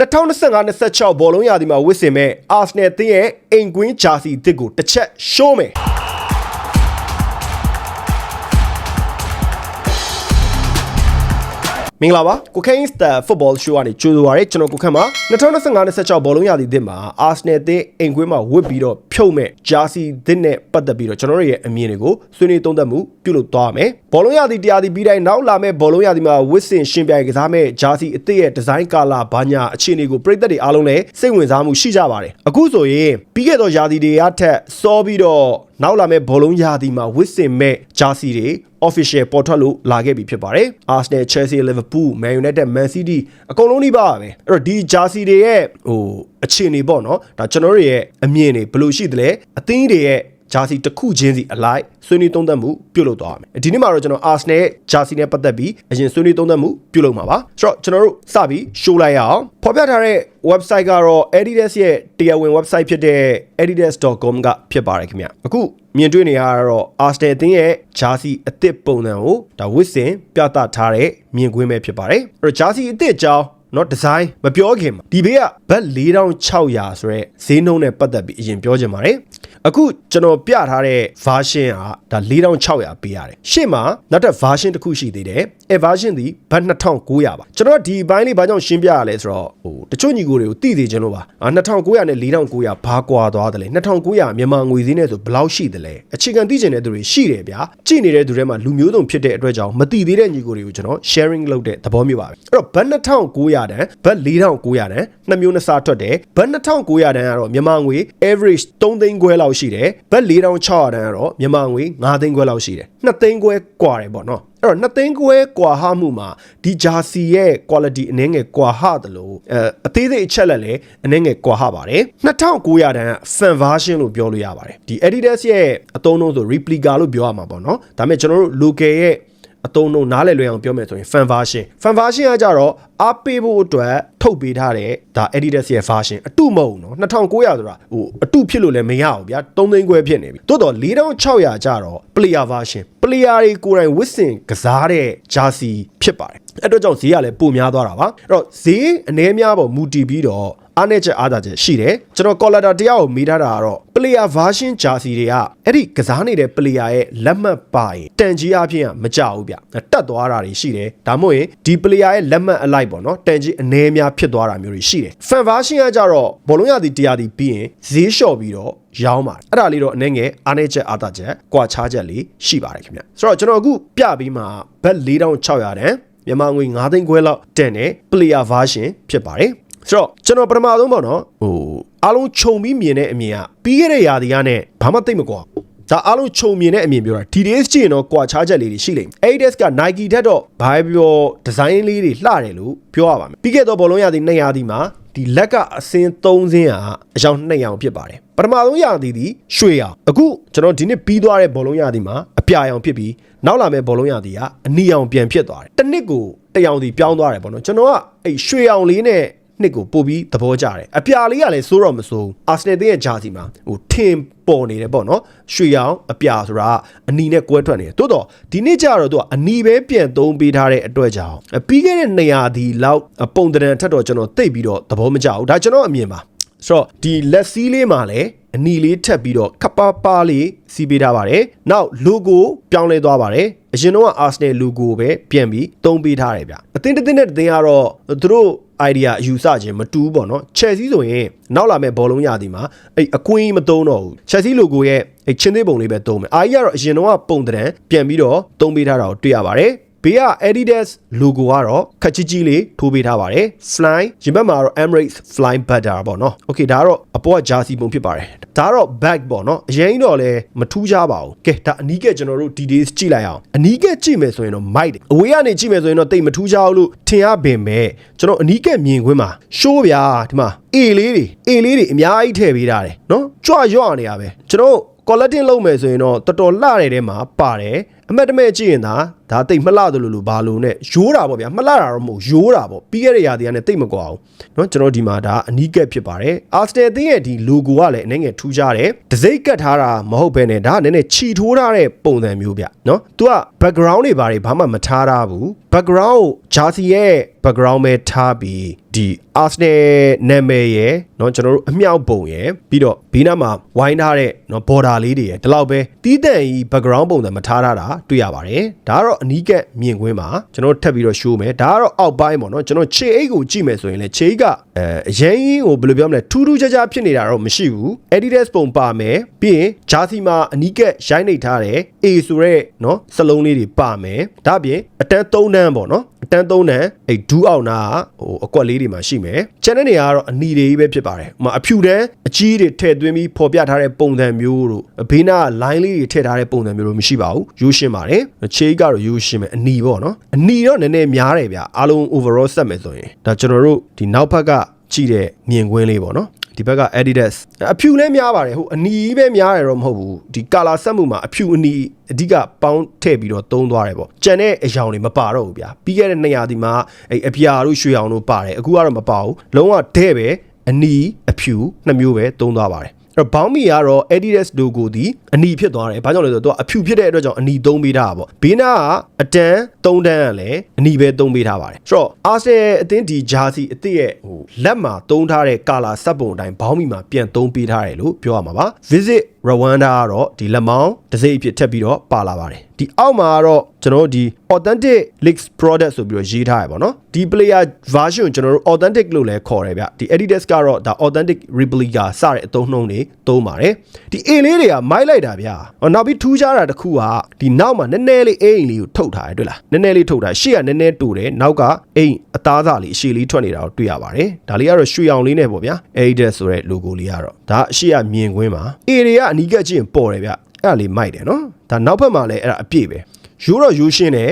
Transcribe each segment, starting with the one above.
2025-26ဘောလုံးရာသီမှာဝစ်စင်မဲ့အာဆနယ်တင်းရဲ့အိမ်ကွင်းဂျာစီတစ်ကိုတစ်ချက်ရှိုးမယ် မင်္ဂလာပါကိုခိုင်းစတာ football show ကနေကြိုဆိုပါရစေကျွန်တော်ကိုခန့်ပါ2025-26ဘောလုံးရာသီသစ်မှာ Arsenal အသင်းအိမ်ကွင်းမှာဝစ်ပြီးတော့ဖြုတ်မဲ့ jersey သစ်နဲ့ပတ်သက်ပြီးတော့ကျွန်တော်တို့ရဲ့အမြင်တွေကိုဆွေးနွေးသုံးသပ်မှုပြုလုပ်သွားမယ်ဘောလုံးရာသီတရားသီပြီးတိုင်းနောက်လာမဲ့ဘောလုံးရာသီမှာဝစ်စင်ရှင်ပြိုင်ကစားမဲ့ jersey အသစ်ရဲ့ design color ဘာညာအခြေအနေကိုပြည်သက်တွေအားလုံးလည်းစိတ်ဝင်စားမှုရှိကြပါတယ်အခုဆိုရင်ပြီးခဲ့သောရာသီတွေကထက်စောပြီးတော့ နောက်လာမဲ့ဘောလုံးရာသီမှာဝစ်စင်မဲ့ jersey တွေ official ပေါ်ထွက်လို့လာခဲ့ပြီဖြစ်ပါတယ်။ Arsenal, Chelsea, Liverpool, Man United, Man City အကုန်လုံးနှိပါပဲ။အဲ့တော့ဒီ jersey တွေရဲ့ဟိုအခြေအနေပေါ့နော်။ဒါကျွန်တော်တို့ရဲ့အမြင်တွေဘယ်လိုရှိသလဲ။အသင်းတွေရဲ့ ဂျာစီတစ်ခုချင်းစီအလိုက်ဆွေးနွေးသုံးသပ်မှုပြုလုပ်သွားရမယ်ဒီနေ့မှာတော့ကျွန်တော် Arsenal ရဲ့ဂျာစီနဲ့ပတ်သက်ပြီးအရင်ဆွေးနွေးသုံးသပ်မှုပြုလုပ်မှာပါဆိုတော့ကျွန်တော်တို့စပြီး show လိုက်ရအောင်ဖော်ပြထားတဲ့ website ကတော့ Adidas ရဲ့တရားဝင် website ဖြစ်တဲ့ adidas.com ကဖြစ်ပါတယ်ခင်ဗျအခုမြင်တွေ့နေရတာတော့ Arsenal အသင်းရဲ့ဂျာစီအသစ်ပုံစံကိုဒါဝစ်စင်ပြသထားတဲ့မြင်ကွင်းပဲဖြစ်ပါတယ်အဲ့တော့ဂျာစီအသစ်အကြောင်းနော်ဒီဇိုင်းမပြောခင်မှာဒီဘေးကဘတ်4600ဆိုရဲဈေးနှုန်းနဲ့ပတ်သက်ပြီးအရင်ပြောချင်ပါတယ် အခုကျွန်တော်ပြထားတဲ့ version ကဒါ4600ပေးရတယ်ရှေ့မှာနောက်ထပ် version တစ်ခုရှိသေးတယ်အဲ version ဒီဘတ်2900ပါကျွန်တော်ဒီဘိုင်းလေးဘာကြောင့်ရှင်းပြရလဲဆိုတော့ဟိုတချို့ညီကိုတွေကိုသိသေးခြင်းလို့ပါအာ2900နဲ့4900ဘာကွာသွားတယ်လဲ2900မြန်မာငွေဈေးနဲ့ဆိုဘယ်လောက်ရှိတယ်လဲအခြေခံသိချင်တဲ့သူတွေရှိတယ်ဗျာကြည့်နေတဲ့သူတွေမှာလူမျိုးစုံဖြစ်တဲ့အတွက်ကြောင့်မသိသေးတဲ့ညီကိုတွေကိုကျွန်တော် sharing လုပ်တဲ့သဘောမျိုးပါပဲအဲ့တော့ဘတ်2900တန်ဘတ်4900တန်နှစ်မျိုးနှစ်စားထွက်တယ်ဘတ်2900တန်ကတော့မြန်မာငွေ average 3သိန်းခွဲလောကရှိတယ်ဘတ်4600တန်ကတော့မြန်မာငွေ9သိန်းခွဲလောက်ရှိတယ်2သိန်းခွဲกว่าတယ်ပေါ့နော်အဲ့တော့နှစ်သိန်းခွဲကွာဟမှုမှာဒီဂျာစီရဲ့ quality အနည်းငယ်ကွာဟတယ်လို့အဲအသေးစိတ်အချက်လက်လည်းအနည်းငယ်ကွာဟပါတယ်2900တန်း fan version လို့ပြောလို့ရပါတယ်ဒီ Adidas ရဲ့အသုံးအနှုန်းဆို replica လို့ပြောရမှာပေါ့နော်ဒါပေမဲ့ကျွန်တော်တို့ local ရဲ့ အတုံးလုံးနားလည်လွယ်အောင်ပြောမယ်ဆိုရင် fan version fan version ကကြတော့အားပေးဖို့အတွက်ထုတ်ပေးထားတဲ့ဒါ Adidas ရဲ့ version အတုမဟုတ်နော်2900ဆိုတာဟိုအတုဖြစ်လို့လည်းမရဘူးဗျာ3သိန်းခွဲဖြစ်နေပြီတိုးတော့4600ကြတော့ player version player တွေကိုယ်တိုင်ဝစ်စင်ကစားတဲ့ jersey ဖြစ်ပါတယ်အဲ့တော့ကြောင့်ဈေးကလည်းပိုများသွားတာပါအဲ့တော့ဈေးအနည်းများပေါ်မူတည်ပြီးတော့အားနဲ့ချက်အားသာချက်ရှိတယ်ကျွန်တော် collar တယောက်ကိုမေးထားတာကတော့ player version jersey တွေကအဲ့ဒီကစားနေတဲ့ player ရဲ့လက်မှတ်ပါရင်တန်ကြီးအဖြစ်မကြဘူးဗျတက်သွားတာတွေရှိတယ်ဒါမှမဟုတ်ရင်ဒီ player ရဲ့လက်မှတ်အလိုက်ပေါ့နော်တန်ကြီးအနည်းများဖြစ်သွားတာမျိုးတွေရှိတယ် fan version ကကြတော့ဘောလုံးရသည်တရားသည်ပြီးရင်ဈေးလျှော့ပြီးတော့ရောင်းပါတယ်အဲ့ဒါလေးတော့အနေငယ်အားနေချက်အားသာချက်ကွာခြားချက်လေးရှိပါတယ်ခင်ဗျဆိုတော့ကျွန်တော်အခုပြပြီးမှဘတ်4600တန်မြန်မာငွေ9သိန်းခွဲလောက်တန်တဲ့ player version ဖြစ်ပါတယ် ဆိုတော့ကျွန်တော်ပထမဆုံးပေါ့နော်ဟိုအားလုံးခြုံပြီးမြင်တဲ့အမြင်ကပြီးခဲ့တဲ့ຢာဒီကနဲ့ဘာမှသိမ့်မကွာဒါအားလုံးခြုံမြင်တဲ့အမြင်ပြောတာ TDS ကြည့်ရင်တော့ကွာခြားချက်လေးတွေရှိလိမ့်မယ် ADS က Nike ထက်တော့ဘာပြောဒီဇိုင်းလေးတွေလှတယ်လို့ပြောရပါမယ်ပြီးခဲ့တော့ဘောလုံးရာသီ2ရာသီမှာဒီလက်ကအစင်း3စင်းဟာအယောင်2ရောင်ဖြစ်ပါတယ်ပထမဆုံးရာသီဒီရွှေရောင်အခုကျွန်တော်ဒီနှစ်ပြီးသွားတဲ့ဘောလုံးရာသီမှာအပြာရောင်ဖြစ်ပြီးနောက်လာမယ့်ဘောလုံးရာသီကအနီရောင်ပြန်ဖြစ်သွားတယ်တစ်နှစ်ကိုတရောင်စီပြောင်းသွားတယ်ပေါ့နော်ကျွန်တော်ကအဲ့ရွှေရောင်လေးနဲ့ နှစ်ကိုပို့ပြီးသဘောကျတယ်အပြာလေးကလည်းစိုးတော့မစိုးအာဆနယ်တင်းရဲ့ဂျာစီမှာဟိုထင်ပေါ်နေတယ်ပေါ့နော်ရွှေရောင်အပြာဆိုတာအနီနဲ့ကွဲထွက်နေတယ်တိုးတော့ဒီနေ့ကျတော့သူကအနီပဲပြန်သုံးပေးထားတဲ့အတွက်ကြောင့်ပြီးခဲ့တဲ့နေရာဒီလောက်ပုံတံထက်တော့ကျွန်တော်သိပ်ပြီးတော့သဘောမကျဘူးဒါကျွန်တော်အမြင်ပါဆိုတော့ဒီလက်စည်းလေးမှာလည်းအနီလေးထပ်ပြီးတော့ခပ်ပါပါလေးစီးပေးထားပါတယ်။နောက် logo ပြောင်းလဲသွားပါတယ်။အရင်တော့ Arsenal logo ပဲပြန်ပြီးသုံးပေးထားတယ်ဗျ။အသင်းတစ်သင်းနဲ့တစ်သင်းကတော့သူတို့ idea အယူဆခြင်းမတူဘူးပေါ့နော် Chelsea ဆိုရင်နောက်လာမဲ့ဘောလုံးရာသီမှာအဲ့အကွင်းမသုံးတော့ဘူး Chelsea logo ရဲ့အဲ့ချင်းသေးပုံလေးပဲသုံးမယ်အာကြီးကတော့အရင်တော့ပုံတံပြန်ပြီးတော့သုံးပေးထားတာကိုတွေ့ရပါတယ် ဘေးက Adidas logo ကတော့ခက်ကြီးကြီးလေးထိုးပေးထားပါတယ် Fly ရင်ဘက်မှာတော့ Emirates Fly Butter ပေါ့နော် Okay ဒါကတော့အပေါ်က jersey ပုံဖြစ်ပါတယ်ဒါကတော့ bag ပေါ့နော်အရင်တော့လည်းမထူးကြပါဘူးကဲဒါအနီးကကျွန်တော်တို့ details ကြည့်လိုက်အောင်အနီးကကြည့်မယ်ဆိုရင်တော့ mic အဝေးကနေကြည့်မယ်ဆိုရင်တော့တိတ်မထူးကြဘူးလို့ထင်ရပင်မဲ့ကျွန်တော်အနီးကမြင်ခွင့်မှာ show ဗျာဒီမှာ A လေးတွေ A လေးတွေအများကြီးထည့်ပေးထားတယ်နော်ကြွရော့နေရပဲကျွန်တော် collecting လုပ်မယ်ဆိုရင်တော့တော်တော်လှတဲ့ထဲမှာပါတယ် အမတ်တမဲ့ကြည့်ရင်ဒါဒါတိတ်မလှသလိုလိုဘာလို့နဲ့ရိုးတာပေါ့ဗျာမလှတာတော့မဟုတ်ရိုးတာပေါ့ပြီးခဲ့တဲ့ရာသီကလည်းတိတ်မကွာအောင်เนาะကျွန်တော်ဒီမှာဒါအနီးကက်ဖြစ်ပါတယ်အာစတယ်သင်းရဲ့ဒီ logo ကလည်းအနေငယ်ထူးခြားတယ်ဒစိမ့်ကတ်ထားတာမဟုတ်ဘဲနဲ့ဒါကနည်းနည်းခြီထိုးထားတဲ့ပုံစံမျိုးဗျเนาะ तू က background တွေဘာတွေဘာမှမထားထားဘူး background ကို jersey ရဲ့ background ပဲထားပြီး ဒီ Arsenal နာမည်ရယ်เนาะကျွန်တော်တို့အမြောက်ပုံရယ်ပြီးတော့ဘေးနားမှာဝိုင်းထားတဲ့เนาะ border လေးတွေရယ်ဒီလောက်ပဲတီးတန့်ကြီး background ပုံစံမထားထားတာတွေ့ရပါတယ်ဒါကတော့အနီးကပ်မြင်ကွင်းမှာကျွန်တော်တို့ထပ်ပြီးတော့ show မယ်ဒါကတော့အောက်ပိုင်းပေါ့เนาะကျွန်တော်ခြေအိတ်ကိုကြည့်မယ်ဆိုရင်လည်းခြေအိတ်က အဲအရင်ဟိုဘယ်လိုပြောမလဲထူးထူးခြားခြားဖြစ်နေတာတော့မရှိဘူး Adidas ပုံပါမယ်ပြီးရင် jersey မှာအနီးကပ်ရိုင်းနေထားတဲ့ A ဆိုတဲ့เนาะစလုံးလေးတွေပါမယ်ဒါအပြင်အတန်း3တန်းပေါ့เนาะအတန်း3တန်းအဲ့ဒူးအောင်နာဟိုအကွက်လေးတွေမှာရှိမယ်ကျန်တဲ့နေရာကတော့အနီတွေကြီးပဲဖြစ်ပါတယ်ဟိုမှာအဖြူတန်းအကြီးတွေထည့်သွင်းပြီးပေါ်ပြထားတဲ့ပုံစံမျိုးတို့ဘေးနား line လေးတွေထည့်ထားတဲ့ပုံစံမျိုးတို့မရှိပါဘူးရိုးရှင်းပါတယ်ခြေကတော့ရိုးရှင်းမယ်အနီပေါ့เนาะအနီတော့နည်းနည်းများတယ်ဗျအားလုံး overall ဆက်မယ်ဆိုရင်ဒါကျွန်တော်တို့ဒီနောက်ဘက်က ကြည့်တဲ့မြင်ကွင်းလေးပေါ့နော်ဒီဘက်က Adidas အဖြူလည်းများပါတယ်ဟိုအနီပဲများတယ်တော့မဟုတ်ဘူးဒီ color ဆက်မှုမှာအဖြူအနီအဓိကပေါင်းထည့်ပြီးတော့သုံးသွားတယ်ပေါ့ကြံတဲ့အယောင်တွေမပါတော့ဘူးဗျာပြီးခဲ့တဲ့200ဒီမှာအဲ့အပြာတို့ရွှေအောင်တို့ပါတယ်အခုကတော့မပါဘူးလုံးဝတဲ့ပဲအနီအဖြူနှစ်မျိုးပဲသုံးသွားပါတယ် အဲ့တော့ဘောင်းမီကတော့ Adidas logo ဒီအနီဖြစ်သွားတယ်။ဘာကြောင့်လဲဆိုတော့သူကအဖြူဖြစ်တဲ့အတွက်ကြောင့်အနီသုံးပေးထားတာပေါ့။ဘေးနာကအတန်း၃တန်းကလည်းအနီပဲသုံးပေးထားပါတယ်။ဆိုတော့ Arsenal အသင်းဒီ jersey အသစ်ရဲ့ဟိုလက်မှာသုံးထားတဲ့ color စပ်ပုံအတိုင်းဘောင်းမီမှာပြန်သုံးပေးထားတယ်လို့ပြောရမှာပါ။ Visit Rwanda ကတော့ဒီလက်မောင်းတစ်စိမ့်အဖြစ်ထပ်ပြီးတော့ပါလာပါတယ်။ဒီအောက်မှာကတော့ကျွန်တော်တို့ဒီ authentic leaks product ဆိုပြီးတော့ရေးထားရပါတော့။ဒီ player version ကိုကျွန်တော်တို့ authentic လို့လည်းခေါ်တယ်ဗျ။ဒီ Adidas ကတော့ဒါ authentic replica စတဲ့အသုံးနှုန်းတွေသုံးပါတယ်။ဒီ A လေးတွေကမိုက်လိုက်တာဗျာ။ဟောနောက်ပြီးထူးခြားတာတစ်ခုကဒီနောက်မှာနည်းနည်းလေးအိမ်လေးကိုထုတ်ထားတယ်တွေ့လား။နည်းနည်းလေးထုတ်ထားရှေ့ကနည်းနည်းတူတယ်နောက်ကအိမ်အသားစားလေးအရှည်လေးထွက်နေတာကိုတွေ့ရပါတယ်။ဒါလေးကတော့ရွှေအောင်လေးနဲ့ပေါ့ဗျာ။ Adidas ဆိုတဲ့ logo လေးကတော့ဒါအရှေ့ကမြင်ကွင်းမှာ A တွေကအနီးကပ်ကြည့်ရင်ပေါ်တယ်ဗျ။အဲ့ဒါလေးမိုက်တယ်နော်။ဒါနောက်ဘက်မှာလည်းအဲ့ဒါအပြည့်ပဲ။ရိုးတော့ရိုးရှင်းတယ်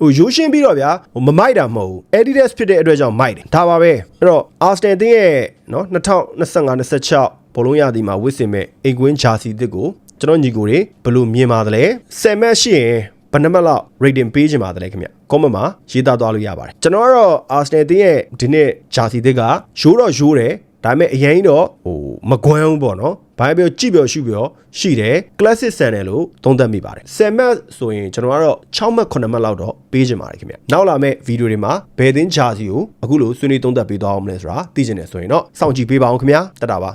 ဟိုရိုးရှင်းပြီးတော့ဗျာဟိုမမိုက်တာမဟုတ်ဘူး Adidas ဖြစ်တဲ့အတွက်ကြောင့်မိုက်တယ်ဒါပါပဲအဲ့တော့ Arsenal တင်းရဲ့နော်2025 26ဘောလုံးရသည်မှာဝစ်စင်မဲ့အိမ်ကွင်းဂျာစီတစ်ကိုကျွန်တော်ညီကိုတွေဘယ်လိုမြင်ပါသလဲ10မတ်ရှိရင်ဘယ်နှမတ်လောက် rating ပေးချင်ပါသလဲခင်ဗျ comment မှာရေးသားသွားလို့ရပါတယ်ကျွန်တော်ကတော့ Arsenal တင်းရဲ့ဒီနေ့ဂျာစီတစ်ကရိုးတော့ရိုးတယ် ဒါပေမဲ့အရင်တော့ဟိုမကွမ်းဘူးပေါ့နော်ဘာပဲပြောကြည့်ပြောရှုပြောရှိတယ် classic channel လို့သုံးသပ်မိပါတယ်10မှတ်ဆိုရင်ကျွန်တော်ကတော့6မှတ်9မှတ်လောက်တော့ပေးချင်ပါတယ်ခင်ဗျနောက်လာမယ့်ဗီဒီယိုတွေမှာဘယ်သင်းဂျာစီကိုအခုလိုဆွေးနွေးသုံးသပ်ပေးသွားအောင်မလဲဆိုတာသိချင်တယ်ဆိုရင်တော့စောင့်ကြည့်ပေးပါအောင်ခင်ဗျာတတ်တာပါ